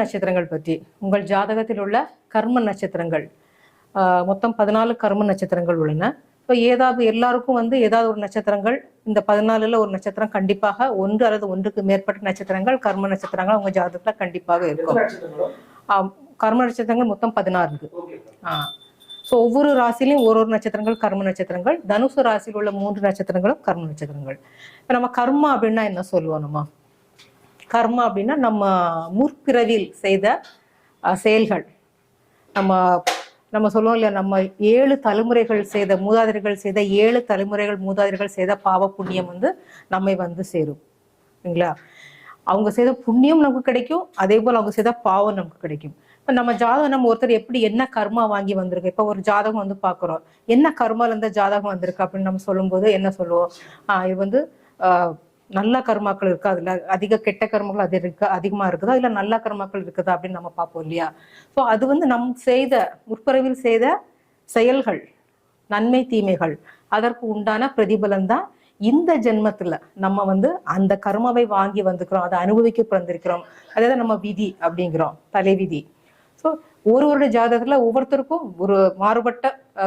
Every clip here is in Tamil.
நட்சத்திரங்கள் பற்றி. உங்கள் ஜாதகத்தில் உள்ள கர்ம நட்சத்திரங்கள். மொத்தம் பதினாலு கர்ம நட்சத்திரங்கள் உள்ளன. ஸோ ஏதாவது எல்லாருக்கும் வந்து ஏதாவது ஒரு நட்சத்திரங்கள் இந்த பதினாலுல ஒரு நட்சத்திரம் கண்டிப்பாக ஒன்று அல்லது ஒன்றுக்கு மேற்பட்ட நட்சத்திரங்கள் கர்ம நட்சத்திரங்கள் உங்க ஜாதகத்துல கண்டிப்பாக இருக்கும். கர்ம நட்சத்திரங்கள் மொத்தம் பதினாறு இருக்கு. ஆ ஸோ ஒவ்வொரு ராசிலையும் ஒரு ஒரு நட்சத்திரங்கள் கர்ம நட்சத்திரங்கள் தனுசு ராசியில் உள்ள மூன்று நட்சத்திரங்களும் கர்ம நட்சத்திரங்கள். இப்போ நம்ம கர்மா அப்படின்னா என்ன சொல்லுவோம் நம்ம? கர்மா அப்படின்னா நம்ம முற்பிறவியில் செய்த செயல்கள். நம்ம நம்ம சொல்லுவோம் இல்லையா நம்ம ஏழு தலைமுறைகள் செய்த மூதாதையர்கள் செய்த ஏழு தலைமுறைகள் மூதாதையர்கள் செய்த பாவ புண்ணியம் வந்து நம்மை வந்து சேரும். சரிங்களா அவங்க செய்த புண்ணியம் நமக்கு கிடைக்கும் அதே போல் அவங்க செய்த பாவம் நமக்கு கிடைக்கும். இப்போ நம்ம ஜாதகம் நம்ம ஒருத்தர் எப்படி என்ன கர்மா வாங்கி வந்திருக்கு? இப்போ ஒரு ஜாதகம் வந்து பார்க்குறோம். என்ன கர்மால இருந்த ஜாதகம் வந்திருக்கு அப்படின்னு நம்ம சொல்லும்போது என்ன சொல்லுவோம்? ஆஹ் இது வந்து ஆஹ் நல்ல கர்மாக்கள் இருக்கா? அதுல அதிக கெட்ட கர்மங்கள் அது இருக்கு? அதிகமா இருக்குதா? இல்ல நல்ல கர்மாக்கள் இருக்குதா? அப்படின்னு நம்ம பார்ப்போம் இல்லையா? ஸோ அது வந்து நம் செய்த முற்பிறவில் செய்த செயல்கள் நன்மை தீமைகள் அதற்கு உண்டான பிரதிபலன் தான் இந்த ஜென்மத்துல நம்ம வந்து அந்த கர்மாவை வாங்கி வந்துக்கிறோம். அதை அனுபவிக்க பிறந்திருக்கிறோம். அதாவது நம்ம விதி அப்படிங்கிறோம். தலைவிதி. ஸோ ஒரு ஒரு ஜாதகத்துல ஒவ்வொருத்தருக்கும் ஒரு மாறுபட்ட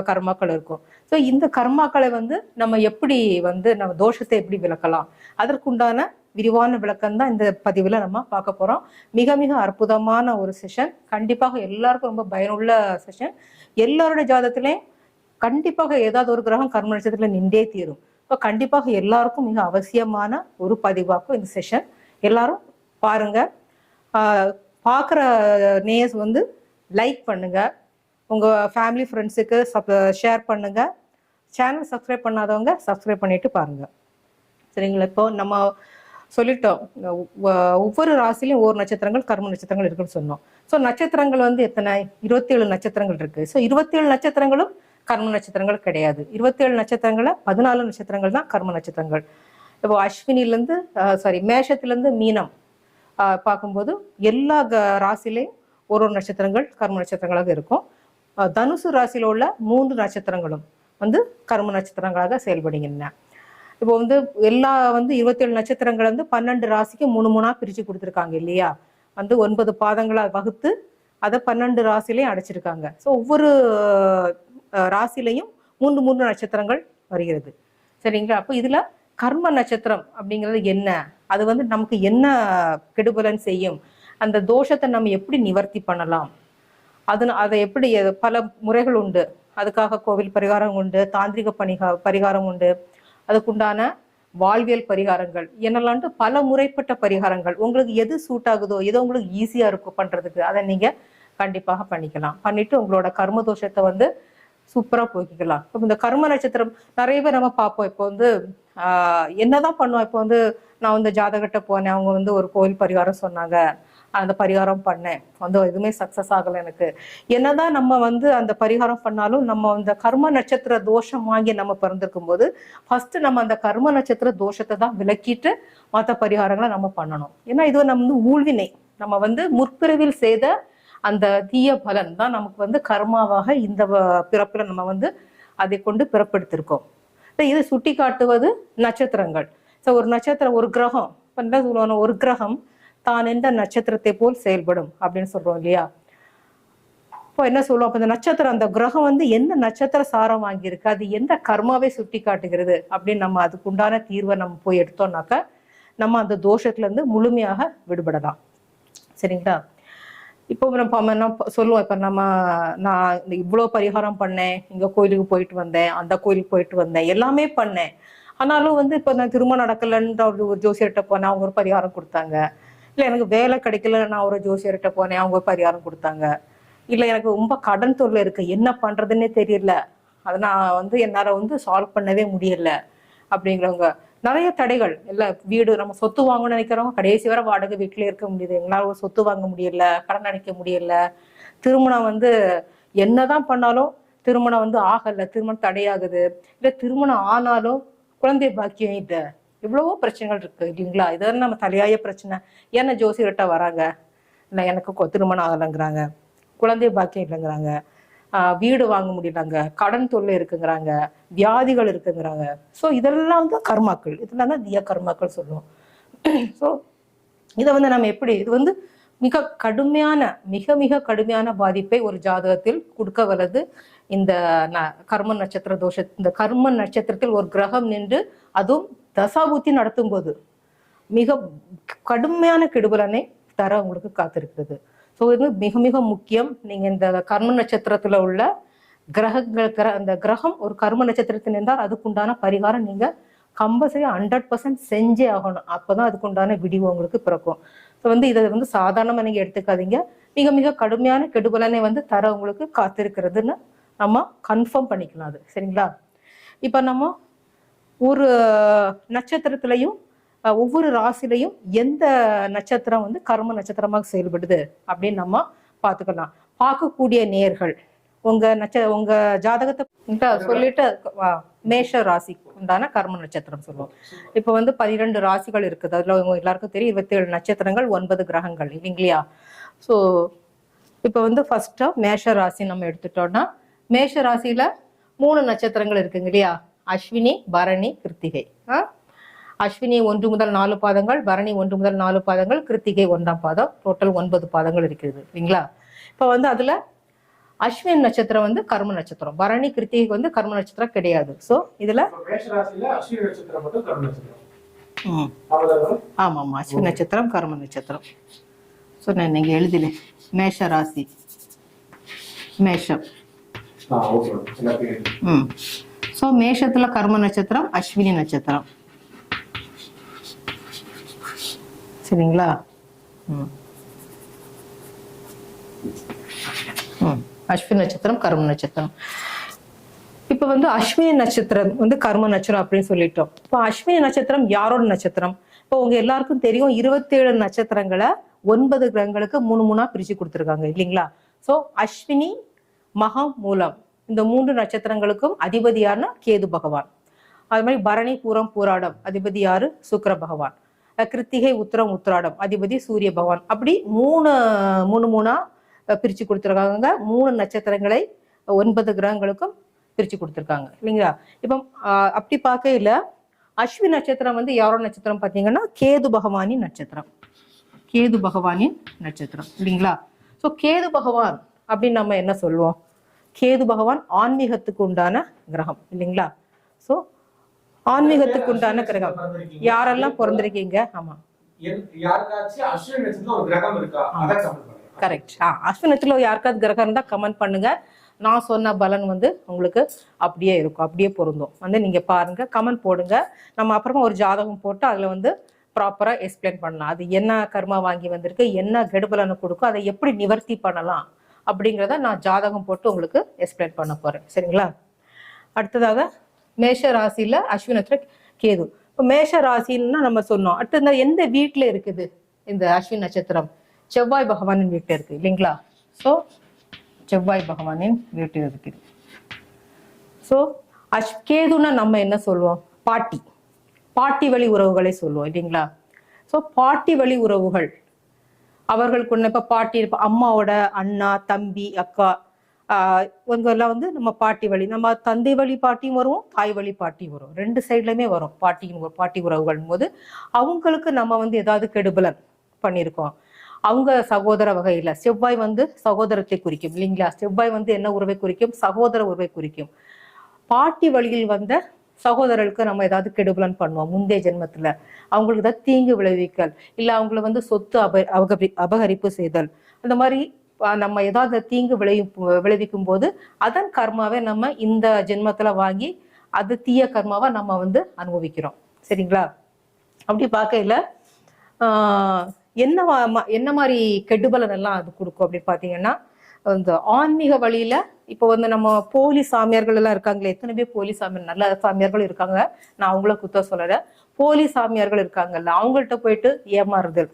கர்மாக்கள் இருக்கும். ஸோ இந்த கர்மாக்களை வந்து நம்ம எப்படி வந்து நம்ம தோஷத்தை எப்படி விளக்கலாம்? அதற்குண்டான விரிவான விளக்கம் தான் இந்த பதிவில் நம்ம பார்க்க போகிறோம் மிக மிக அற்புதமான ஒரு செஷன் கண்டிப்பாக எல்லாருக்கும் ரொம்ப பயனுள்ள செஷன் எல்லாரோட ஜாதகத்திலையும் கண்டிப்பாக ஏதாவது ஒரு கிரகம் கர்ம நட்சத்திரத்தில் நின்றே தீரும். ஸோ கண்டிப்பாக எல்லாருக்கும் மிக அவசியமான ஒரு பதிவாக்கும் இந்த செஷன் எல்லாரும் பாருங்க. பார்க்குற நேயர்ஸ் வந்து லைக் பண்ணுங்கள் உங்கள் ஃபேமிலி ஃப்ரெண்ட்ஸுக்கு ஷேர் பண்ணுங்கள் சேனல் சப்ஸ்கிரைப் பண்ணாதவங்க சப்ஸ்கிரைப் பண்ணிட்டு பாருங்கள் சரிங்களா? இப்போ நம்ம சொல்லிட்டோம். ஒவ்வொரு ராசிலையும் ஒவ்வொரு நட்சத்திரங்கள் கர்ம நட்சத்திரங்கள் இருக்குன்னு சொன்னோம். ஸோ நட்சத்திரங்கள் வந்து எத்தனை? இருபத்தேழு நட்சத்திரங்கள் இருக்கு. ஸோ இருபத்தேழு நட்சத்திரங்களும் கர்ம நட்சத்திரங்கள் கிடையாது. இருபத்தேழு நட்சத்திரங்களை பதினாலு நட்சத்திரங்கள் தான் கர்ம நட்சத்திரங்கள். இப்போ அஸ்வினிலேருந்து சாரி மேஷத்துலேருந்து மீனம் பார்க்கும்போது எல்லா க- ராசிலையும் ஒரு ஒரு நட்சத்திரங்கள் கர்ம நட்சத்திரங்களாக இருக்கும். தனுசு ராசியில உள்ள மூன்று நட்சத்திரங்களும் வந்து கர்ம நட்சத்திரங்களாக செயல்படுகின்றன. இப்போ வந்து எல்லா வந்து இருபத்தேழு நட்சத்திரங்கள் வந்து பன்னெண்டு ராசிக்கு மூணு மூணாக பிரித்து கொடுத்துருக்காங்க இல்லையா? வந்து ஒன்பது பாதங்களாக வகுத்து அதை பன்னெண்டு ராசிலையும் அடைச்சிருக்காங்க. ஸோ ஒவ்வொரு ராசிலையும் மூன்று மூன்று நட்சத்திரங்கள் வருகிறது. சரிங்களா? அப்போ இதில் கர்ம நட்சத்திரம் அப்படிங்கிறது என்ன? அது வந்து நமக்கு என்ன கெடுபலன் செய்யும்? அந்த தோஷத்தை நம்ம எப்படி நிவர்த்தி பண்ணலாம்? அது அதை எப்படி பல முறைகள் உண்டு. அதுக்காக கோவில் பரிகாரம் உண்டு தாந்திரிக பணிகா பரிகாரம் உண்டு. அதுக்குண்டான வாழ்வியல் பரிகாரங்கள் என்னெல்லாம்ட்டு பல முறைப்பட்ட பரிகாரங்கள். உங்களுக்கு எது சூட் ஆகுதோ எது உங்களுக்கு ஈஸியாக இருக்கும் பண்ணுறதுக்கு அதை நீங்கள் கண்டிப்பாக பண்ணிக்கலாம். பண்ணிட்டு உங்களோட கர்ம தோஷத்தை வந்து சூப்பராக போக்கிக்கலாம். இப்போ இந்த கர்ம நட்சத்திரம் நிறைய பேர் நம்ம பார்ப்போம். இப்போ வந்து என்ன என்னதான் பண்ணுவோம். இப்போ வந்து நான் வந்து ஜாதகட்ட போனேன். அவங்க வந்து ஒரு கோவில் பரிகாரம் சொன்னாங்க. அந்த பரிகாரம் பண்ணேன். வந்து எதுவுமே சக்ஸஸ் ஆகலை எனக்கு. என்னதான் நம்ம வந்து அந்த பரிகாரம் பண்ணாலும் நம்ம அந்த கர்ம நட்சத்திர தோஷம் வாங்கி நம்ம பிறந்திருக்கும் போது ஃபர்ஸ்ட் நம்ம அந்த கர்ம நட்சத்திர தோஷத்தை தான் விளக்கிட்டு மற்ற பரிகாரங்களை நம்ம பண்ணணும். ஏன்னா இது நம்ம வந்து ஊழ்வினை நம்ம வந்து முற்பிறவில் செய்த அந்த தீய பலன் தான் நமக்கு வந்து கர்மாவாக இந்த பிறப்பில் பிறப்புல நம்ம வந்து அதை கொண்டு பிறப்படுத்திருக்கோம். இது சுட்டி காட்டுவது நட்சத்திரங்கள். ஸோ ஒரு நட்சத்திரம் ஒரு கிரகம். இப்போ என்ன சொல்லுவாங்க ஒரு கிரகம் தான் எந்த நட்சத்திரத்தை போல் செயல்படும் அப்படின்னு சொல்றோம் இல்லையா? இப்போ என்ன சொல்லுவோம்? அப்போ இந்த நட்சத்திரம் அந்த கிரகம் வந்து எந்த நட்சத்திர சாரம் வாங்கியிருக்கு? அது எந்த கர்மாவை சுட்டி காட்டுகிறது அப்படின்னு நம்ம அதுக்கு உண்டான தீர்வை நம்ம போய் எடுத்தோம்னாக்க நம்ம அந்த தோஷத்துல இருந்து முழுமையாக விடுபடலாம். சரிங்களா? இப்போ நம்ம நம்ம என்ன சொல்லுவோம். இப்போ நம்ம நான் இந்த இவ்வளோ பரிகாரம் பண்ணேன். இங்கே கோயிலுக்கு போயிட்டு வந்தேன். அந்த கோயிலுக்கு போயிட்டு வந்தேன். எல்லாமே பண்ணேன். ஆனாலும் வந்து இப்போ நான் திருமணம் நடக்கலைன்ற ஒரு ஒரு ஜோசியர்கிட்ட போனேன் அவங்க ஒரு பரிகாரம் கொடுத்தாங்க. இல்லை எனக்கு வேலை கிடைக்கல நான் ஒரு ஜோசியர்கிட்ட போனேன் அவங்க பரிகாரம் கொடுத்தாங்க. இல்லை எனக்கு ரொம்ப கடன் தொல்லை இருக்கு என்ன பண்றதுன்னே தெரியல. அதை நான் வந்து என்னால் வந்து சால்வ் பண்ணவே முடியல அப்படிங்கிறவங்க. நிறைய தடைகள் இல்லை வீடு நம்ம சொத்து வாங்கணும்னு நினைக்கிறவங்க கடைசி வரை வாடகை வீட்டிலே இருக்க முடியுது. எங்களால் ஒரு சொத்து வாங்க முடியல கடன் அடைக்க முடியல. திருமணம் வந்து என்னதான் பண்ணாலும் திருமணம் வந்து ஆகலை திருமணம் தடையாகுது. இல்லை திருமணம் ஆனாலும் குழந்தை பாக்கியம் இல்லை. எவ்வளவோ பிரச்சனைகள் இருக்கு இல்லைங்களா? இதெல்லாம் நம்ம தலையாய பிரச்சனை. என்ன ஜோசியர்கிட்ட வராங்க. இல்லை எனக்கு கொ- திருமணம் ஆகலைங்கிறாங்க. குழந்தை பாக்கியம் இல்லைங்கிறாங்க. வீடு வாங்க முடியலங்க. கடன் தொல்லை இருக்குங்கிறாங்க. வியாதிகள் இருக்குங்கிறாங்க. ஸோ இதெல்லாம் தான் கர்மாக்கள். இதெல்லாம் தான் திய கர்மாக்கள் சொல்லுவோம். ஸோ இதை வந்து நம்ம எப்படி இது வந்து மிக கடுமையான மிக மிக கடுமையான பாதிப்பை ஒரு ஜாதகத்தில் கொடுக்க வல்லது. இந்த ந- கர்ம நட்சத்திர தோஷ இந்த கர்ம நட்சத்திரத்தில் ஒரு கிரகம் நின்று அதுவும் தசாபூத்தி நடத்தும் போது மிக கடுமையான கெடுபலனை தர உங்களுக்கு காத்திருக்கிறது. ஸோ இது மிக மிக முக்கியம். நீங்கள் இந்த கர்ம நட்சத்திரத்தில் உள்ள கிரகங்கள் கிர அந்த கிரகம் ஒரு கர்ம நட்சத்திரத்தில் இருந்தால் அதுக்குண்டான பரிகாரம் நீங்கள் கம்பல்சரி ஹண்ட்ரட் பர்சன்ட் செஞ்சே ஆகணும். அப்போ தான் அதுக்குண்டான விடிவு உங்களுக்கு பிறக்கும். ஸோ வந்து இதை வந்து சாதாரணமாக நீங்கள் எடுத்துக்காதீங்க. மிக மிக கடுமையான கெடுபலனை வந்து தர உங்களுக்கு காத்திருக்கிறதுன்னு நம்ம கன்ஃபார்ம் பண்ணிக்கலாம் அது. சரிங்களா? இப்போ நம்ம ஒரு நட்சத்திரத்திலையும் ஒவ்வொரு ராசிலையும் எந்த நட்சத்திரம் வந்து கர்ம நட்சத்திரமாக செயல்படுது அப்படின்னு நம்ம பார்த்துக்கலாம். பார்க்கக்கூடிய நேர்கள் உங்க நட்ச உங்க ஜாதகத்தை சொல்லிட்டு மேஷ ராசிக்கு உண்டான கர்ம நட்சத்திரம் சொல்லுவோம். இப்போ வந்து பன்னிரெண்டு ராசிகள் இருக்குது. அதுல எல்லாருக்கும் தெரியும் இருபத்தேழு நட்சத்திரங்கள் ஒன்பது கிரகங்கள் இல்லைங்களா? ஸோ இப்போ வந்து ஃபர்ஸ்டா மேஷ ராசி நம்ம எடுத்துட்டோம்னா மேஷ ராசியில மூணு நட்சத்திரங்கள் இருக்குங்க இல்லையா? அஸ்வினி பரணி கிருத்திகை. ஆ? அஸ்வினி ஒன்று முதல் நாலு பாதங்கள் பரணி ஒன்று முதல் நாலு பாதங்கள் கிருத்திகை ஒன்றாம் பாதம். டோட்டல் ஒன்பது பாதங்கள் இருக்குது இல்லைங்களா? இப்போ வந்து அதுல அஸ்வின் நட்சத்திரம் வந்து கர்ம நட்சத்திரம். பரணி கிருத்திகைக்கு வந்து கர்ம நட்சத்திரம் கிடையாது. ஸோ இதுல ஆமாம் ஆமாம் அஸ்வின் நட்சத்திரம் கர்ம நட்சத்திரம். ஸோ நான் இங்கே எழுதினேன். மேஷ ராசி மேஷம் ம். ஸோ மேஷத்துல கர்ம நட்சத்திரம் அஸ்வினி நட்சத்திரம் சரிங்களா ம் ம் அஸ்வினி நட்சத்திரம் கர்ம நட்சத்திரம் இப்போ வந்து அஸ்வினி நட்சத்திரம் வந்து கர்ம நட்சத்திரம் அப்படின்னு சொல்லிட்டோம். இப்போ அஸ்வினி நட்சத்திரம் யாரோட நட்சத்திரம்? இப்போ உங்க எல்லாருக்கும் தெரியும் இருபத்தேழு நட்சத்திரங்களை ஒன்பது கிரகங்களுக்கு மூணு மூணா பிரிச்சு கொடுத்துருக்காங்க இல்லைங்களா? ஸோ அஸ்வினி மகம் மூலம். இந்த மூன்று நட்சத்திரங்களுக்கும் அதிபதியார்னா கேது பகவான். அது மாதிரி பரணி பூரம் பூராடம் அதிபதி யாரு? சுக்கர பகவான். கிருத்திகை உத்திரம் உத்திராடம் அதிபதி சூரிய பகவான். அப்படி மூணு மூணு மூணா பிரிச்சு கொடுத்துருக்காங்க மூணு நட்சத்திரங்களை ஒன்பது கிரகங்களுக்கும் பிரிச்சு கொடுத்துருக்காங்க. இல்லைங்களா? இப்போ அப்படி பார்க்கையில அஸ்வி நட்சத்திரம் வந்து யாரோட நட்சத்திரம் பார்த்தீங்கன்னா கேது பகவானின் நட்சத்திரம். கேது பகவானின் நட்சத்திரம். இல்லைங்களா? ஸோ கேது பகவான் அப்படின்னு நம்ம என்ன சொல்லுவோம்? கேது பகவான் ஆன்மீகத்துக்கு உண்டான கிரகம் இல்லைங்களா? ஸோ ஆன்மீகத்துக்கு உண்டான கிரகம். யாரெல்லாம் பிறந்திருக்கீங்க? ஆமா. கரெக்ட் ஆ அஸ்வினத்துல யாருக்காவது கிரகம் இருந்தால் கமெண்ட் பண்ணுங்க. நான் சொன்ன பலன் வந்து உங்களுக்கு அப்படியே இருக்கும். அப்படியே பொருந்தும். வந்து நீங்க பாருங்க கமெண்ட் போடுங்க. நம்ம அப்புறமா ஒரு ஜாதகம் போட்டு அதுல வந்து ப்ராப்பரா எக்ஸ்பிளைன் பண்ணலாம். அது என்ன கர்மா வாங்கி வந்திருக்கு என்ன கெடுபலனை கொடுக்கும் அதை எப்படி நிவர்த்தி பண்ணலாம். அப்படிங்கிறத நான் ஜாதகம் போட்டு உங்களுக்கு எக்ஸ்பிளைன் பண்ண போறேன். சரிங்களா? அடுத்ததாக மேஷ ராசியில அஸ்வினத்துல கேது. இப்போ மேஷ ராசின்னா நம்ம சொன்னோம். அடுத்தது எந்த வீட்டில் இருக்குது? இந்த அஸ்வின் நட்சத்திரம். செவ்வாய் பகவானின் வீட்டில் இருக்கு இல்லைங்களா? ஸோ செவ்வாய் பகவானின் வீட்டில் இருக்குது ஸோ அஷ் கேதுன்னா நம்ம என்ன சொல்லுவோம்? பாட்டி. பாட்டி வழி உறவுகளை சொல்லுவோம் இல்லைங்களா? ஸோ பாட்டி வழி உறவுகள் அவர்களுக்கு ஒன்று இப்போ பாட்டி இருப்போம் அம்மாவோட அண்ணா தம்பி அக்கா ஆஹ் இவங்க எல்லாம் வந்து நம்ம பாட்டி வழி நம்ம தந்தை வழி பாட்டியும் வரும் தாய் வழி பாட்டியும் வரும். ரெண்டு சைட்லையுமே வரும். பாட்டியின் பாட்டி உறவுகள் போது அவங்களுக்கு நம்ம வந்து ஏதாவது கெடுபலன் பண்ணியிருக்கோம் அவங்க சகோதர வகையில் செவ்வாய் வந்து சகோதரத்தை குறிக்கும் இல்லைங்களா? செவ்வாய் வந்து என்ன உறவை குறிக்கும்? சகோதர உறவை குறிக்கும். பாட்டி வழியில் வந்த சகோதரர்களுக்கு நம்ம ஏதாவது கெடுபலன் பண்ணுவோம் முந்தைய ஜென்மத்துல. அவங்களுக்கு ஏதாவது தீங்கு விளைவிக்கல் இல்ல அவங்கள வந்து சொத்து அப அபகரி- அபகரிப்பு செய்தல். அந்த மாதிரி நம்ம ஏதாவது தீங்கு விளைவி விளைவிக்கும் போது அதன் கர்மாவை நம்ம இந்த ஜென்மத்துல வாங்கி அது தீய கர்மாவை நம்ம வந்து அனுபவிக்கிறோம். சரிங்களா? அப்படி பார்க்கையில ஆஹ், என்ன ம- என்ன மாதிரி கெடுபலன் எல்லாம் அது கொடுக்கும் அப்படின்னு பார்த்தீங்கன்னா இந்த ஆன்மீக வழியில இப்போ வந்து நம்ம போலி சாமியார்கள் எல்லாம் இருக்காங்களே எத்தனை பேர் போலி சாமியார் நல்ல சாமியார்கள் இருக்காங்க. நான் அவங்கள குத்த சொல்லல. போலி சாமியார்கள் இருக்காங்கல்ல அவங்கள்ட்ட போயிட்டு ஏமாறுதல்.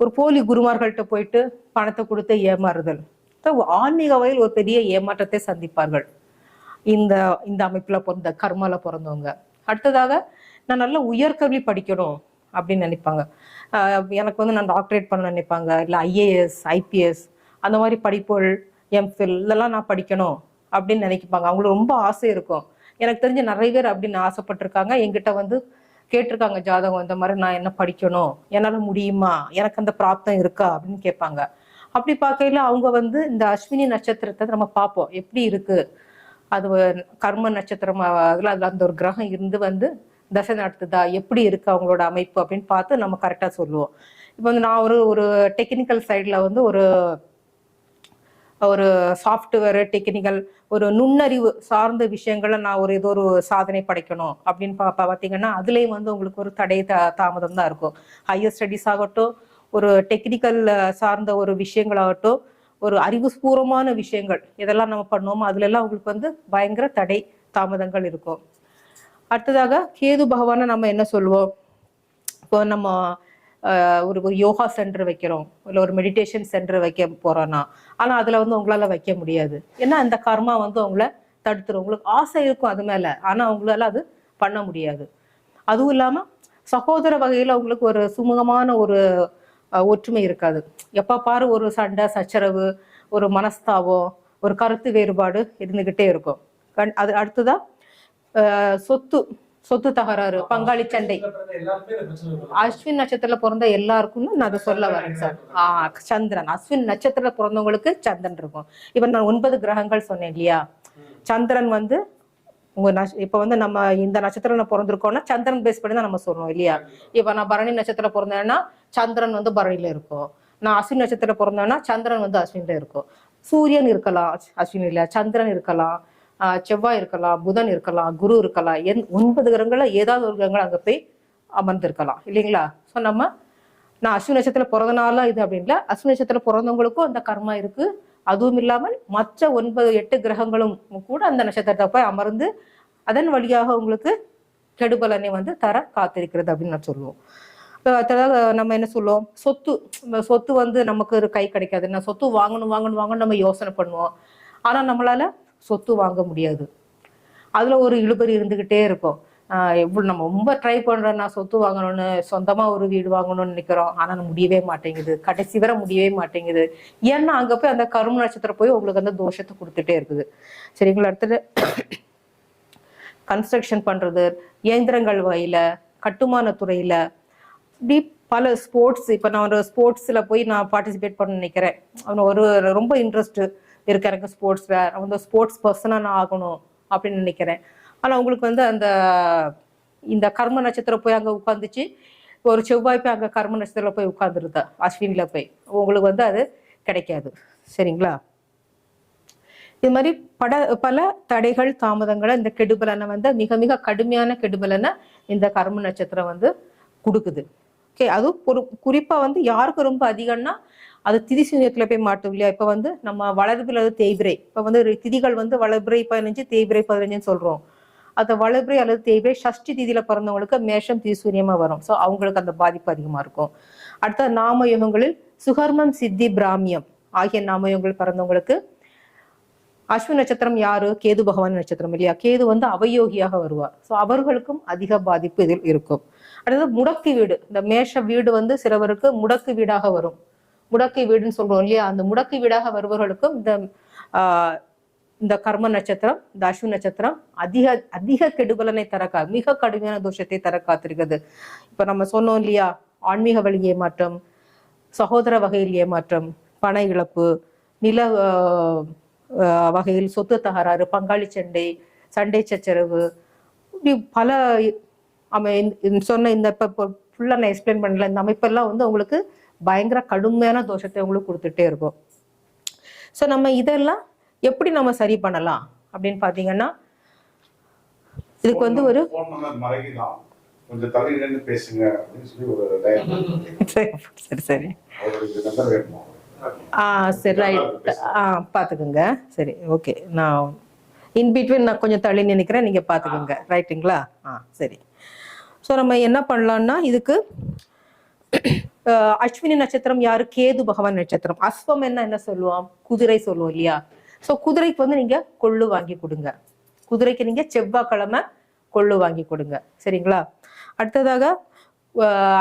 ஒரு போலி குருமார்கள்ட்ட போயிட்டு பணத்தை கொடுத்து ஏமாறுதல். ஆன்மீக வகையில் ஒரு பெரிய ஏமாற்றத்தை சந்திப்பார்கள். இந்த இந்த அமைப்புல பிறந்த கர்மால பிறந்தவங்க. அடுத்ததாக நான் நல்ல உயர்கல்வி படிக்கணும் அப்படின்னு நினைப்பாங்க. எனக்கு வந்து நான் டாக்டரேட் பண்ண நினைப்பாங்க. இல்லை ஐஏஎஸ் ஐபிஎஸ் அந்த மாதிரி படிப்புகள் எம்ஃபில் இதெல்லாம் நான் படிக்கணும் அப்படின்னு நினைப்பாங்க அவங்களுக்கு ரொம்ப ஆசை இருக்கும். எனக்கு தெரிஞ்ச நிறைய பேர் அப்படின்னு ஆசைப்பட்டிருக்காங்க. என்கிட்ட வந்து கேட்டிருக்காங்க ஜாதகம் இந்த மாதிரி நான் என்ன படிக்கணும்? என்னால் முடியுமா? எனக்கு அந்த பிராப்தம் இருக்கா? அப்படின்னு கேட்பாங்க. அப்படி பார்க்கையில அவங்க வந்து இந்த அஸ்வினி நட்சத்திரத்தை நம்ம பார்ப்போம். எப்படி இருக்கு? அது கர்ம நட்சத்திரம் அதில் அதில் அந்த ஒரு கிரகம் இருந்து வந்து தசை நடத்துதா? எப்படி இருக்கு அவங்களோட அமைப்பு அப்படின்னு பார்த்து நம்ம கரெக்டாக சொல்லுவோம். இப்போ வந்து நான் ஒரு ஒரு டெக்னிக்கல் சைடில் வந்து ஒரு ஒரு சாஃப்ட்வேர் டெக்னிக்கல் ஒரு நுண்ணறிவு சார்ந்த விஷயங்களை நான் ஒரு ஏதோ ஒரு சாதனை படைக்கணும் அப்படின்னு பா பார்த்தீங்கன்னா அதுலேயும் வந்து உங்களுக்கு ஒரு தடை தா தாமதம் தான் இருக்கும். ஹையர் ஸ்டடீஸ் ஆகட்டும் ஒரு டெக்னிக்கல் சார்ந்த ஒரு விஷயங்களாகட்டும் ஒரு அறிவுபூர்வமான விஷயங்கள் இதெல்லாம் நம்ம பண்ணுவோமோ அதுலெல்லாம் உங்களுக்கு வந்து பயங்கர தடை தாமதங்கள் இருக்கும். அடுத்ததாக கேது பகவானை நம்ம என்ன சொல்லுவோம் இப்போ நம்ம ஒரு ஒரு யோகா சென்டர் வைக்கிறோம். இல்லை ஒரு மெடிடேஷன் சென்டர் வைக்க போறோம்னா. ஆனால் அதில் வந்து உங்களால் வைக்க முடியாது. ஏன்னா அந்த கர்மா வந்து உங்களை தடுத்துரும். உங்களுக்கு ஆசை இருக்கும் அது மேலே. ஆனால் உங்களால் அது பண்ண முடியாது. அதுவும் இல்லாமல் சகோதர வகையில் உங்களுக்கு ஒரு சுமூகமான ஒரு ஒற்றுமை இருக்காது. எப்போ பாரு ஒரு சண்டை சச்சரவு ஒரு மனஸ்தாபம் ஒரு கருத்து வேறுபாடு இருந்துக்கிட்டே இருக்கும். கண்- அது அடுத்ததாக சொத்து. சொத்து தகராறு பங்காளி சண்டை. அஸ்வின் நட்சத்திரத்துல பிறந்த எல்லாருக்கும் நான் அதை சொல்ல வரேன் சார். ஆ சந்திரன். அஸ்வின் நட்சத்திரத்துல பிறந்தவங்களுக்கு சந்திரன் இருக்கும். இப்ப நான் ஒன்பது கிரகங்கள் சொன்னேன் இல்லையா? சந்திரன் வந்து உங்க நட்ச- இப்ப வந்து நம்ம இந்த நட்சத்திரம் பிறந்திருக்கோம்னா சந்திரன் பேஸ் பண்ணி தான் நம்ம சொல்றோம் இல்லையா? இப்ப நான் பரணி நட்சத்திரம் பிறந்தேன்னா சந்திரன் வந்து பரணில இருக்கும். நான் அஸ்வின் நட்சத்திரம் பிறந்தேன்னா சந்திரன் வந்து அஸ்வின்ல இருக்கும். சூரியன் இருக்கலாம் அஸ்வினில சந்திரன் இருக்கலாம். ஆஹ் செவ்வாய் இருக்கலாம் புதன் இருக்கலாம் குரு இருக்கலாம் என் ஒன்பது கிரகங்களில் ஏதாவது ஒரு கிரகங்கள் அங்கே போய் அமர்ந்திருக்கலாம். இல்லைங்களா? ஸோ நம்ம நான் அஸ்வினி நட்சத்திரம் பிறந்தனால இது அப்படின்ல அஸ்வினி நட்சத்திரம் பிறந்தவங்களுக்கும் அந்த கர்மா இருக்கு. அதுவும் இல்லாமல் மற்ற ஒன்பது எட்டு கிரகங்களும் கூட அந்த நட்சத்திரத்தை போய் அமர்ந்து அதன் வழியாக உங்களுக்கு கெடுபலனை வந்து தர காத்திருக்கிறது அப்படின்னு நான் சொல்லுவோம். அதாவது நம்ம என்ன சொல்லுவோம்? சொத்து இந்த சொத்து வந்து நமக்கு ஒரு கை கிடைக்காது நான் சொத்து வாங்கணும் வாங்கணும் வாங்கணும் நம்ம யோசனை பண்ணுவோம். ஆனால் நம்மளால சொத்து வாங்க முடியாது. அதுல ஒரு இழுபறி இருந்துகிட்டே இருக்கும். ஆஹ் நம்ம ரொம்ப ட்ரை பண்ணுறோம் நான் சொத்து வாங்கணும்னு சொந்தமா ஒரு வீடு வாங்கணும்னு நினைக்கிறோம். ஆனா முடியவே மாட்டேங்குது. கடைசி வரை முடியவே மாட்டேங்குது. ஏன்னா அங்க போய் அந்த கரும நட்சத்திரம் போய் உங்களுக்கு அந்த தோஷத்தை கொடுத்துட்டே இருக்குது. சரிங்களா அடுத்தது கன்ஸ்ட்ரக்ஷன் பண்றது இயந்திரங்கள் வகையில கட்டுமானத்துறையில இப்படி பல ஸ்போர்ட்ஸ் இப்போ நான் ஒரு ஸ்போர்ட்ஸில் போய் நான் பார்ட்டிசிபேட் பண்ண நினைக்கிறேன். அவன் ஒரு ரொம்ப இன்ட்ரெஸ்ட்டு இருக்கிறங்க ஸ்போர்ட்ஸ் ஸ்போர்ட்ஸில் அந்த ஸ்போர்ட்ஸ் பர்சனாக நான் ஆகணும் அப்படின்னு நினைக்கிறேன். ஆனால் உங்களுக்கு வந்து அந்த இந்த கர்ம நட்சத்திரம் போய் அங்கே உட்காந்துச்சு ஒரு செவ்வாய் போய் அங்கே கர்ம நட்சத்திரத்தில் போய் உட்காந்துருந்தா அஸ்வினியில் போய். உங்களுக்கு வந்து அது கிடைக்காது. சரிங்களா? இது மாதிரி பட பல தடைகள் தாமதங்களை இந்த கெடுபலனை வந்து மிக மிக கடுமையான கெடுபலனை இந்த கர்ம நட்சத்திரம் வந்து கொடுக்குது. ஓகே அதுவும் ஒரு குறிப்பாக வந்து யாருக்கு ரொம்ப அதிகம்னா அது திதி சூன்யத்துல போய் மாட்டும் இல்லையா? இப்ப வந்து நம்ம வளர்பில் அல்லது தேய்பிரை. இப்ப வந்து திதிகள் வந்து வளர்பிரை பதினஞ்சு தேய்பிரை பதினஞ்சுன்னு சொல்றோம். அந்த வளர்பிரை அல்லது தேய்பிரை சஷ்டி திதியில பிறந்தவங்களுக்கு மேஷம் திதி சூன்யமா வரும். ஸோ அவங்களுக்கு அந்த பாதிப்பு அதிகமா இருக்கும். அடுத்த நாம யுகங்களில் சுகர்மம் சித்தி பிராமியம் ஆகிய நாமயுகங்கள் பிறந்தவங்களுக்கு அஸ்வின் நட்சத்திரம் யாரு? கேது பகவான் நட்சத்திரம் இல்லையா? கேது வந்து அவயோகியாக வருவார். ஸோ அவர்களுக்கும் அதிக பாதிப்பு இதில் இருக்கும். அடுத்தது முடக்கு வீடு. இந்த மேஷ வீடு வந்து சிலவருக்கு முடக்கு வீடாக வரும். முடக்கை வீடுன்னு சொல்றோம் இல்லையா? அந்த முடக்கை வீடாக வருபவர்களுக்கும் இந்த ஆஹ், இந்த கர்ம நட்சத்திரம் இந்த அஸ்வின் நட்சத்திரம் அதிக அதிக கெடுபலனை தர மிக கடுமையான தோஷத்தை தர காத்திருக்கிறது. இப்ப நம்ம சொன்னோம் இல்லையா? ஆன்மீக வழி ஏமாற்றம் சகோதர வகையில் ஏமாற்றம் பண இழப்பு நில ஆஹ், ஆஹ், வகையில் சொத்து தகராறு பங்காளி சண்டை சண்டை சச்சரவு இப்படி பல அமை இந்த- சொன்ன இந்த இப்போ ஃபுல்லாக நான் எக்ஸ்பிளைன் பண்ணல. இந்த அமைப்பெல்லாம் வந்து உங்களுக்கு பயங்கர கடுமையான தோஷத்தை உங்களுக்கு கொடுத்துட்டே இருக்கும். ஸோ நம்ம இதெல்லாம் எப்படி நம்ம சரி பண்ணலாம்? அப்படின்னு பார்த்தீங்கன்னா இதுக்கு வந்து ஒரு சரி சரி. ஆ சரி ரைட் ஆ பார்த்துக்குங்க. சரி ஓகே நான் இன் பிட்வீன் நான் கொஞ்சம் தள்ளி நினைக்கிறேன் நீங்கள் பார்த்துக்குங்க. ரைட்டுங்களா ஆ சரி. ஸோ நம்ம என்ன பண்ணலாம்னா இதுக்கு அஸ்வினி நட்சத்திரம் யாரு? கேது பகவான் நட்சத்திரம். அஸ்வம் என்ன என்ன சொல்லுவோம்? குதிரை சொல்லுவோம் இல்லையா? ஸோ குதிரைக்கு வந்து நீங்க கொள்ளு வாங்கி கொடுங்க. குதிரைக்கு நீங்க செவ்வாய்க்கிழமை கொள்ளு வாங்கி கொடுங்க. சரிங்களா? அடுத்ததாக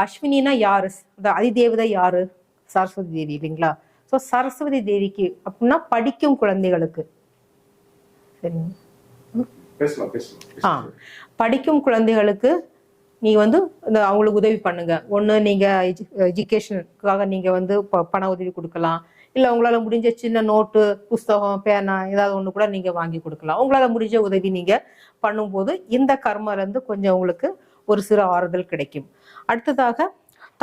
அஸ்வினினா யாரு? அந்த அதிதேவதை யாரு? சரஸ்வதி தேவி இல்லைங்களா? ஸோ சரஸ்வதி தேவிக்கு அப்படின்னா படிக்கும் குழந்தைகளுக்கு. சரிங்க? ஆ. படிக்கும் குழந்தைகளுக்கு நீங்க வந்து இந்த அவங்களுக்கு உதவி பண்ணுங்க. ஒன்று நீங்க எஜுகேஷனுக்காக நீங்க வந்து ப- பண உதவி கொடுக்கலாம். இல்லை உங்களால் முடிஞ்ச சின்ன நோட்டு புஸ்தகம் பேனா ஏதாவது ஒன்று கூட நீங்க வாங்கி கொடுக்கலாம். உங்களால் முடிஞ்ச உதவி நீங்க பண்ணும்போது இந்த கர்மலேருந்து கொஞ்சம் உங்களுக்கு ஒரு சிறு ஆறுதல் கிடைக்கும். அடுத்ததாக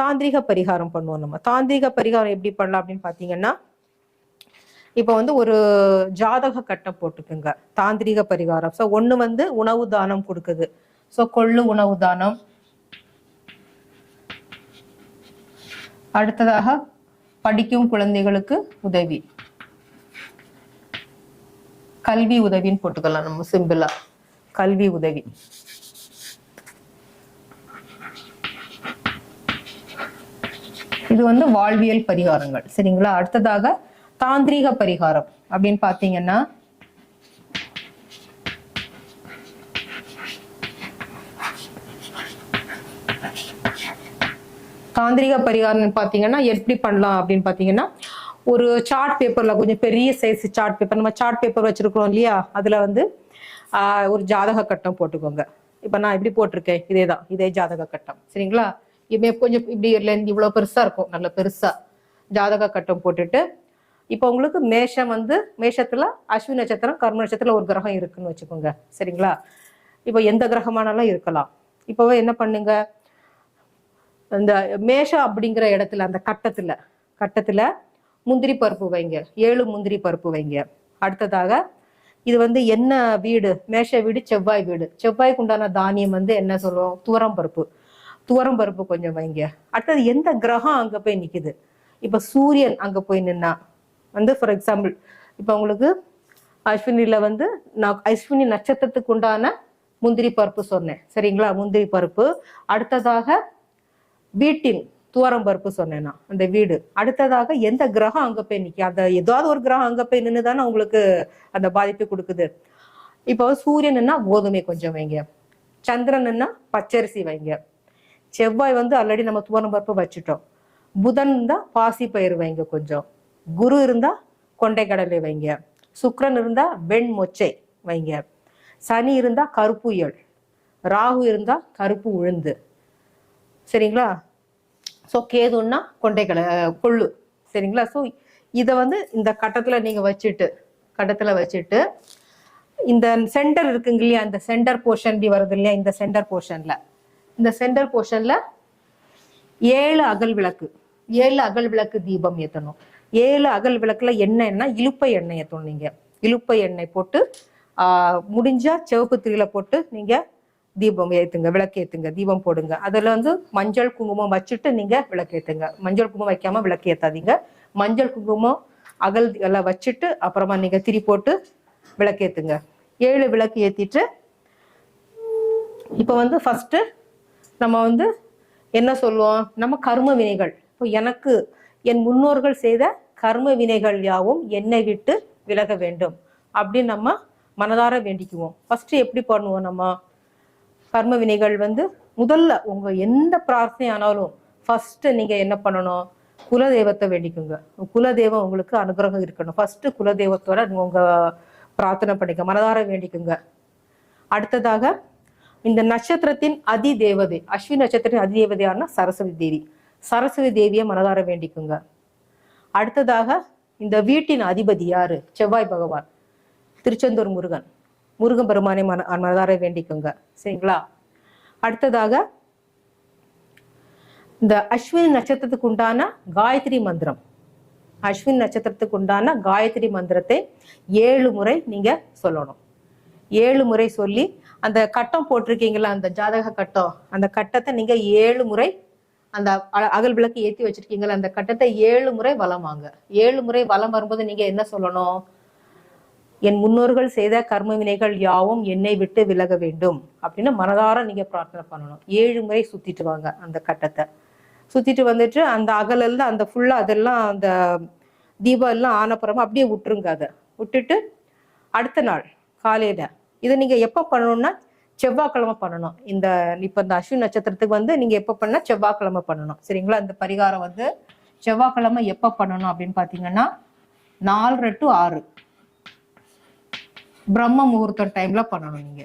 தாந்திரிக பரிகாரம் பண்ணுவோம் நம்ம. தாந்திரிக பரிகாரம் எப்படி பண்ணலாம் அப்படின்னு பார்த்தீங்கன்னா இப்போ வந்து ஒரு ஜாதக கட்டம் போட்டுக்குங்க. தாந்திரிக பரிகாரம். ஸோ ஒன்று வந்து உணவு தானம் கொடுக்குது. ஸோ கொள்ளு உணவு தானம் அடுத்ததாக படிக்கும் குழந்தைகளுக்கு உதவி. கல்வி உதவின்னு போட்டுக்கலாம் நம்ம சிம்பிளா கல்வி உதவி. இது வந்து வாழ்வியல் பரிகாரங்கள் சரிங்களா? அடுத்ததாக தாந்திரீக பரிகாரம் அப்படின்னு பாத்தீங்கன்னா மாந்திரிக பரிகாரம் பார்த்தீங்கன்னா எப்படி பண்ணலாம் அப்படின்னு பார்த்தீங்கன்னா ஒரு சார்ட் பேப்பரில் கொஞ்சம் பெரிய சைஸ் சார்ட் பேப்பர் நம்ம சார்ட் பேப்பர் வச்சுருக்குறோம் இல்லையா? அதில் வந்து ஒரு ஜாதக கட்டம் போட்டுக்கோங்க. இப்போ நான் இப்படி போட்டிருக்கேன் இதே தான் இதே ஜாதக கட்டம். சரிங்களா? இமே கொஞ்சம் இப்படி இவ்வளோ பெருசாக இருக்கும் நல்ல பெருசாக ஜாதக கட்டம் போட்டுட்டு இப்போ உங்களுக்கு மேஷம் வந்து மேஷத்தில் அஸ்வி நட்சத்திரம் கர்ம நட்சத்திரத்தில் ஒரு கிரகம் இருக்குன்னு வச்சுக்கோங்க. சரிங்களா? இப்போ எந்த கிரகமானாலும் இருக்கலாம். இப்போவே என்ன பண்ணுங்க? அந்த மேஷம் அப்படிங்கிற இடத்துல அந்த கட்டத்துல கட்டத்துல முந்திரி பருப்பு வைங்க. ஏழு முந்திரி பருப்பு வைங்க. அடுத்ததாக இது வந்து என்ன வீடு? மேஷ வீடு செவ்வாய் வீடு. செவ்வாய்க்கு உண்டான தானியம் வந்து என்ன சொல்லுவோம்? துவரம் பருப்பு. துவரம் பருப்பு கொஞ்சம் வைங்க. அடுத்தது எந்த கிரகம் அங்க போய் நிக்குது? இப்ப சூரியன் அங்க போய் நின்னா வந்து ஃபார் எக்ஸாம்பிள் இப்ப உங்களுக்கு அஸ்வினில வந்து நான் அஸ்வினி நட்சத்திரத்துக்கு உண்டான முந்திரி பருப்பு சொன்னேன். சரிங்களா? முந்திரி பருப்பு. அடுத்ததாக வீட்டின் துவரம் பருப்பு சொன்னேன்னா அந்த வீடு. அடுத்ததாக எந்த கிரகம் அங்க போய் நிக்க அந்த ஏதாவது ஒரு கிரகம் அங்க போய் நின்று தானே உங்களுக்கு அந்த பாதிப்பு கொடுக்குது. இப்போ சூரியன்னா கோதுமை கொஞ்சம் வைங்க. சந்திரன்னா பச்சரிசி வைங்க. செவ்வாய் வந்து ஆல்ரெடி நம்ம துவரம் பருப்பு வச்சுட்டோம். புதன் இருந்தா பாசி பயிர் வைங்க கொஞ்சம். குரு இருந்தா கொண்டை கடலை வைங்க. சுக்கரன் இருந்தா வெண் மொச்சை வைங்க. சனி இருந்தா கருப்பு இயல் ராகு இருந்தா கருப்பு உளுந்து. சரிங்களா? ஸோ கேதுன்னா கொண்டைக்கடை கொள்ளு. சரிங்களா? ஸோ இதை வந்து இந்த கட்டத்தில் நீங்கள் வச்சுட்டு கட்டத்தில் வச்சுட்டு இந்த சென்டர் இருக்குங்க இல்லையா? இந்த சென்டர் போர்ஷன் இப்படி வருது இல்லையா? இந்த சென்டர் போர்ஷனில் இந்த சென்டர் போர்ஷனில் ஏழு அகல் விளக்கு. ஏழு அகல் விளக்கு தீபம் ஏற்றணும் ஏழு அகல் விளக்குல எண்ணெய்னா இலுப்பை எண்ணெய் ஏற்றணும் நீங்கள் இலுப்பை எண்ணெய் போட்டு முடிஞ்சால் முடிஞ்சா சிவப்பு திரியில போட்டு நீங்கள் தீபம் ஏத்துங்க விளக்கேத்துங்க தீபம் போடுங்க. அதுல வந்து மஞ்சள் குங்குமம் வச்சுட்டு நீங்க விளக்கேத்துங்க. மஞ்சள் குங்குமம் வைக்காம விளக்கு ஏத்தாதீங்க மஞ்சள் குங்குமம் அகல் எல்லாம் வச்சுட்டு அப்புறமா நீங்க திரி போட்டு விளக்கேத்துங்க. ஏழு விளக்கு ஏத்திட்டு இப்போ வந்து ஃபர்ஸ்ட் நம்ம வந்து என்ன சொல்லுவோம்? நம்ம கர்ம வினைகள். இப்போ எனக்கு என் முன்னோர்கள் செய்த கர்ம வினைகள் யாவும் என்னை விட்டு விலக வேண்டும். அப்படின்னு நம்ம மனதார வேண்டிக்குவோம். ஃபர்ஸ்ட் எப்படி பண்ணுவோம் நம்ம? கர்ம வினைகள் வந்து முதல்ல உங்க எந்த பிரார்த்தனை ஆனாலும் ஃபர்ஸ்ட் நீங்க என்ன பண்ணணும்? குலதெய்வத்தை வேண்டிக்குங்க. குலதெய்வம் உங்களுக்கு அனுகிரகம் இருக்கணும். ஃபர்ஸ்ட் குலதெய்வத்தோட உங்க பிரார்த்தனை பண்ணிக்க மனதார வேண்டிக்குங்க. அடுத்ததாக இந்த நட்சத்திரத்தின் அதி தேவதை அஸ்வினி நட்சத்திரத்தின் அதி தேவதை சரஸ்வதி தேவி. சரஸ்வதி தேவியை மனதார வேண்டிக்குங்க. அடுத்ததாக இந்த வீட்டின் அதிபதி யாரு? செவ்வாய் பகவான். திருச்செந்தூர் முருகன். முருகன் பெருமானை மன மனதார வேண்டிக்கோங்க. சரிங்களா? அடுத்ததாக இந்த அஸ்வினி நட்சத்திரத்துக்கு உண்டான காயத்ரி மந்திரம். அஸ்வினி நட்சத்திரத்துக்கு உண்டான காயத்ரி மந்திரத்தை ஏழு முறை நீங்க சொல்லணும். ஏழு முறை சொல்லி அந்த கட்டம் போட்டிருக்கீங்களா அந்த ஜாதக கட்டம் அந்த கட்டத்தை நீங்க ஏழு முறை அந்த அ- அகல் விளக்கு ஏற்றி வச்சிருக்கீங்களா அந்த கட்டத்தை ஏழு முறை வளம் வாங்க. ஏழு முறை வளம் வரும்போது நீங்க என்ன சொல்லணும்? என் முன்னோர்கள் செய்த கர்ம வினைகள் யாவும் என்னை விட்டு விலக வேண்டும். அப்படின்னு மனதார நீங்க பிரார்த்தனை பண்ணணும். ஏழு முறை சுத்திட்டு வாங்க அந்த கட்டத்தை. சுத்திட்டு வந்துட்டு அந்த அகலில் அந்த ஃபுல்லா அதெல்லாம் அந்த தீபம் எல்லாம் ஆனப்புறமா அப்படியே விட்டுருங்க அதை. விட்டுட்டு அடுத்த நாள் காலையில இதை நீங்க எப்ப பண்ணணும்னா செவ்வாய்க்கிழமை பண்ணணும். இந்த இப்போ இந்த அஸ்வின் நட்சத்திரத்துக்கு வந்து நீங்க எப்ப பண்ணா செவ்வாய்க்கிழமை பண்ணணும். சரிங்களா? இந்த பரிகாரம் வந்து செவ்வாய்க்கிழமை எப்ப பண்ணணும் அப்படின்னு பாத்தீங்கன்னா நாலரை டு ஆறு. பிரம்ம முகூர்த்தம் டைம்ல பண்ணணும் நீங்க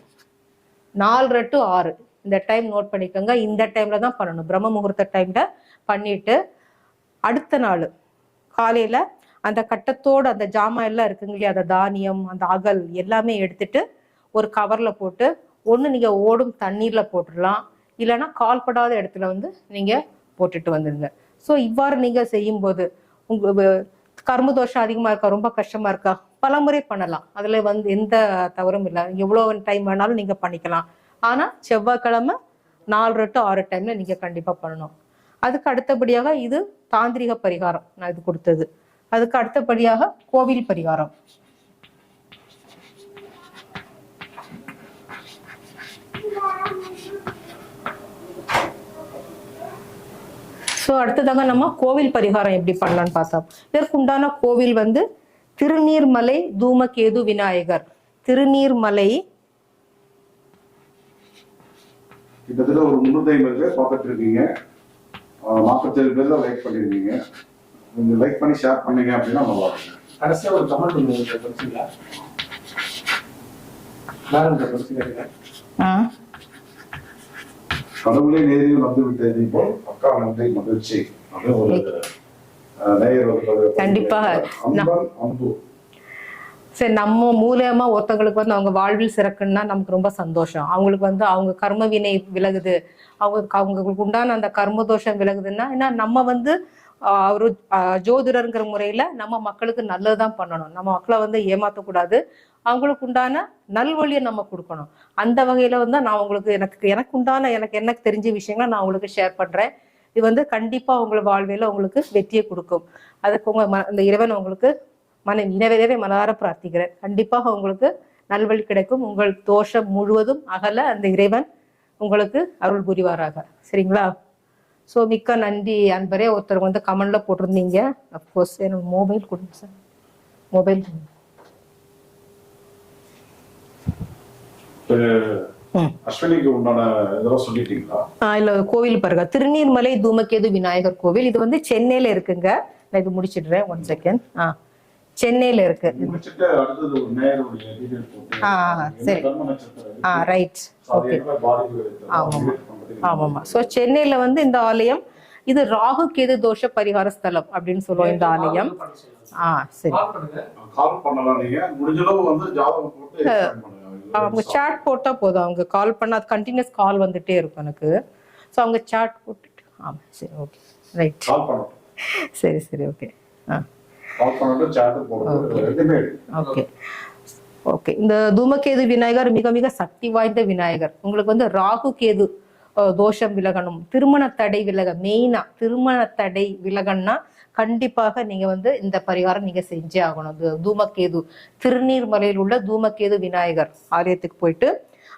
நாலரை டு ஆறு. இந்த டைம் நோட் பண்ணிக்கோங்க. இந்த டைம்ல தான் பண்ணணும். பிரம்ம முகூர்த்த டைம்ல பண்ணிட்டு அடுத்த நாள் காலையில அந்த கட்டத்தோடு அந்த ஜாமான் எல்லாம் இருக்குங்க இல்லையா? அந்த தானியம் அந்த அகல் எல்லாமே எடுத்துட்டு ஒரு கவர்ல போட்டு ஒன்று நீங்க ஓடும் தண்ணீர்ல போட்டுடலாம். இல்லைன்னா கால்படாத இடத்துல வந்து நீங்க போட்டுட்டு வந்துடுங்க ஸோ இவ்வாறு நீங்க செய்யும்போது உங்க கர்ம தோஷம் அதிகமா இருக்கா? ரொம்ப கஷ்டமா இருக்கா? பலமுறை பண்ணலாம். அதுல வந்து எந்த தவறும் இல்லை. எவ்வளவு டைம் வேணாலும் நீங்க பண்ணிக்கலாம். ஆனா செவ்வாய்க்கிழமை நாலு டு ஆறு டைம்ல நீங்க கண்டிப்பா பண்ணணும். அதுக்கு அடுத்தபடியாக இது தாந்திரிக பரிகாரம் நான் இது கொடுத்தது. அதுக்கு அடுத்தபடியாக கோவில் பரிகாரம். ஸோ அடுத்ததாக நம்ம கோவில் பரிகாரம் எப்படி பண்ணலாம்னு பார்த்தோம். இதற்குண்டான கோவில் வந்து திருநீர்மலை தூமகேது விநாயகர். திருநீர்மலை கிட்டத்தட்ட ஒரு ஐம்பது பேர் பார்த்துட்டு இருக்கீங்க நாற்பத்தேழு பேர் தான் லைக் பண்ணிருக்கீங்க கொஞ்சம் லைக் பண்ணி ஷேர் பண்ணீங்க அப்படின்னா நல்லா இருக்கும். கடைசியா ஒரு கமெண்ட் ஒன்று படிச்சீங்களா படிச்சுக்கிறீங்க கடவுளே நேரில் வந்து விட்டது போல் அக்கா நன்றி மகிழ்ச்சி. அப்படின்னு ஒரு அஹ், நேயர் ஒரு கண்டிப்பாக. அன்பு. சரி நம்ம மூலியமா ஒருத்தவங்களுக்கு வந்து அவங்க வாழ்வில் சிறக்குன்னா நமக்கு ரொம்ப சந்தோஷம். அவங்களுக்கு வந்து அவங்க கர்ம வினை விலகுது. அவங்க அவங்களுக்கு உண்டான அந்த கர்ம தோஷம் விலகுதுன்னா ஏன்னா நம்ம வந்து ஒரு ஆஹ், ஜோதிடர்ங்கிற முறையில நம்ம மக்களுக்கு நல்லதுதான் பண்ணணும். நம்ம மக்களை வந்து ஏமாத்தக்கூடாது. அவங்களுக்கு உண்டான நல்வழியை நம்ம கொடுக்கணும். அந்த வகையில் வந்து நான் உங்களுக்கு எனக்கு எனக்கு உண்டான எனக்கு எனக்கு தெரிஞ்ச விஷயங்களை நான் உங்களுக்கு ஷேர் பண்ணுறேன் இது வந்து கண்டிப்பாக உங்களை வாழ்வியல உங்களுக்கு வெற்றியை கொடுக்கும். அதுக்கு உங்கள் ம- அந்த இறைவன் உங்களுக்கு மன நிறைவேறவே மனதார பிரார்த்திக்கிறேன். கண்டிப்பாக உங்களுக்கு நல்வழி கிடைக்கும். உங்கள் தோஷம் முழுவதும் அகல அந்த இறைவன் உங்களுக்கு அருள் புரிவாராக. சரிங்களா? ஸோ மிக்க நன்றி அன்பரே. ஒருத்தர் வந்து கமெண்ட்ல போட்டிருந்தீங்க. அப்கோர்ஸ் எனக்கு மொபைல் கொடுங்க சார் மொபைல் அஸ்வினிக்கு உண்டான இதெல்லாம் சொல்லிட்டீங்களா? இல்ல கோவில் பாருங்க. திருநீர்மலை தூமகேது விநாயகர் கோவில். இது வந்து சென்னையில இருக்குங்க. நான் இது முடிச்சிடுறேன். ஒன் செகண்ட் ஆ சென்னையில இருக்கு. ஆ, சரி. ஆ. Right okay? ஆமாமா. பண்றது. ஆமாமா ஸோ சென்னையில வந்து இந்த ஆலயம் இது ராகு கேது தோஷ பரிகார ஸ்தலம் அப்படின்னு சொல்லுவோம் இந்த ஆலயம். ஆ சரி. அவங்க சாட் போட்டா போதும். அவங்க கால் பண்ண அது கண்டினியூஸ் கால் வந்துட்டே இருக்கும் எனக்கு. ஸோ அவங்க சாட் போட்டுட்டு ஆமா சரி ஓகே ரைட் சரி சரி ஓகே ஆ. ஓகே ஓகே இந்த தூமகேது விநாயகர் மிக மிக சக்தி வாய்ந்த விநாயகர். உங்களுக்கு வந்து ராகு கேது தோஷம் விலகணும். திருமண தடை விலக மெயினா திருமண தடை விலகன்னா கண்டிப்பாக நீங்க வந்து இந்த பரிகாரம் நீங்க செஞ்சே ஆகணும். தூமக்கேது தூமகேது திருநீர்மலையில் உள்ள தூமகேது விநாயகர் ஆலயத்துக்கு போயிட்டு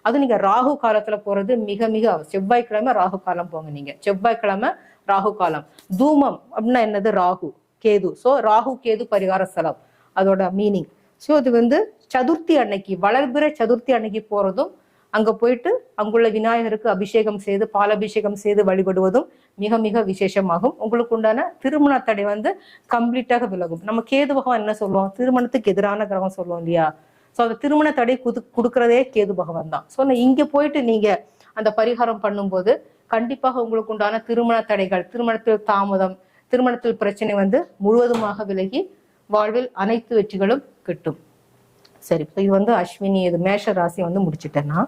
அது நீங்க ராகு காலத்துல போறது மிக மிக செவ்வாய்க்கிழமை ராகு காலம் போங்க நீங்க. செவ்வாய்க்கிழமை ராகு காலம். தூமம் அப்படின்னா என்னது? ராகு கேது. சோ ராகு கேது பரிகார ஸ்தலம். அதோட மீனிங் ஸோ இது வந்து சதுர்த்தி அன்னைக்கு வளர்பிற சதுர்த்தி அன்னைக்கு போறதும் அங்க போயிட்டு அங்குள்ள விநாயகருக்கு அபிஷேகம் செய்து பாலபிஷேகம் செய்து வழிபடுவதும் மிக மிக விசேஷமாகும். உங்களுக்கு உண்டான திருமண தடை வந்து கம்ப்ளீட்டாக விலகும். நம்ம கேது பகவான் என்ன சொல்லுவோம் திருமணத்துக்கு எதிரான கிரகம் சொல்லுவோம் இல்லையா? ஸோ அந்த திருமண தடை குது கொடுக்கறதே கேது பகவான் தான். ஸோ இங்க போயிட்டு நீங்க அந்த பரிகாரம் பண்ணும்போது கண்டிப்பாக உங்களுக்கு உண்டான திருமண தடைகள் திருமணத்தில் தாமதம் திருமணத்தில் பிரச்சனை வந்து முழுவதுமாக விலகி வாழ்வில் அனைத்து வெற்றிகளும் கிட்டும். சரி இது வந்து அஸ்வினி இது மேஷ ராசி வந்து முடிச்சிட்டேன்னா